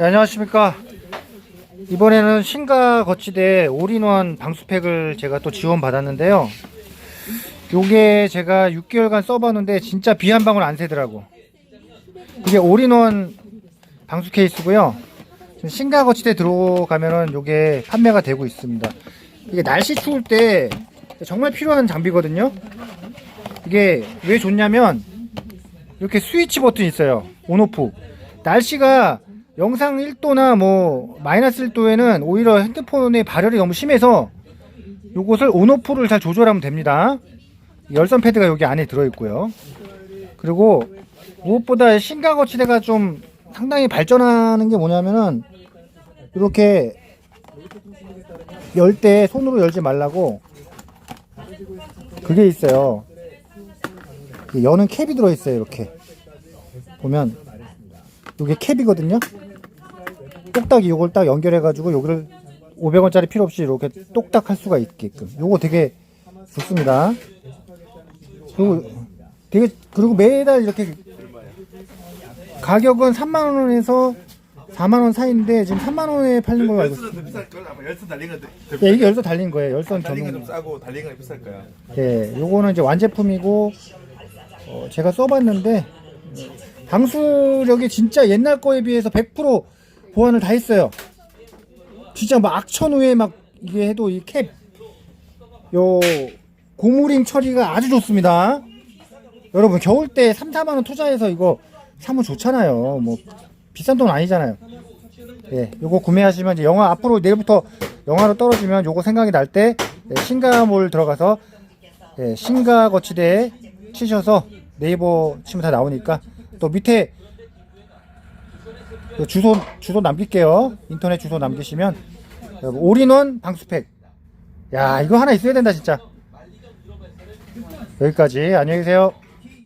네, 안녕하십니까. 이번에는 신가 거치대 올인원 방수팩을 제가 또 지원 받았는데요. 요게 제가 6개월간 써봤는데 진짜 비 한 방울 안 새더라고. 이게 올인원 방수 케이스고요. 신가 거치대 들어가면은 요게 판매가 되고 있습니다. 이게 날씨 추울 때 정말 필요한 장비거든요. 이게 왜 좋냐면 이렇게 스위치 버튼이 있어요. 온오프. 날씨가 영상 1도나 뭐 마이너스 1도에는 오히려 핸드폰의 발열이 너무 심해서 요것을 온오프를 잘 조절하면 됩니다. 열선 패드가 여기 안에 들어있고요. 그리고 무엇보다 신가 거치대가 좀 상당히 발전하는 게 뭐냐면은 이렇게 열 때 손으로 열지 말라고 그게 있어요. 여는 캡이 들어있어요. 이렇게 보면 이게 캡이거든요. 똑딱이 요걸 딱 연결해가지고 여기를 500원짜리 필요 없이 이렇게 똑딱 할 수가 있게끔. 요거 되게 좋습니다. 그리고 되게 그리고 매달 이렇게 가격은 3만 원에서 4만 원 사이인데 지금 3만 원에 팔린 걸로 알고 있어요. 열선은 더 비쌀 걸 아마 열선 달린 건 더- 예, 이게 열선 달린 거예요. 열선 달린 전용. 건좀 싸고 달린 건 비쌀 거야. 예, 요거는 이제 완제품이고 어, 제가 써봤는데 방수력이 진짜 옛날 거에 비해서 100% 보완을 다 했어요. 진짜 막 악천 후에 막 이게 해도 이 캡, 요 고무링 처리가 아주 좋습니다. 여러분 겨울 때 3, 4만 원 투자해서 이거 사면 좋잖아요. 뭐 비싼 돈 아니잖아요. 예, 요거 구매하시면 이제 영화 앞으로 내일부터 영화로 떨어지면 요거 생각이 날 때 신가몰 들어가서 예, 신가 거치대에 치셔서 네이버 치면 다 나오니까 또 밑에 그 주소 주소 남길게요. 인터넷 주소 남기시면 올인원 방수팩. 야 이거 하나 있어야 된다 진짜. 여기까지 안녕히 계세요.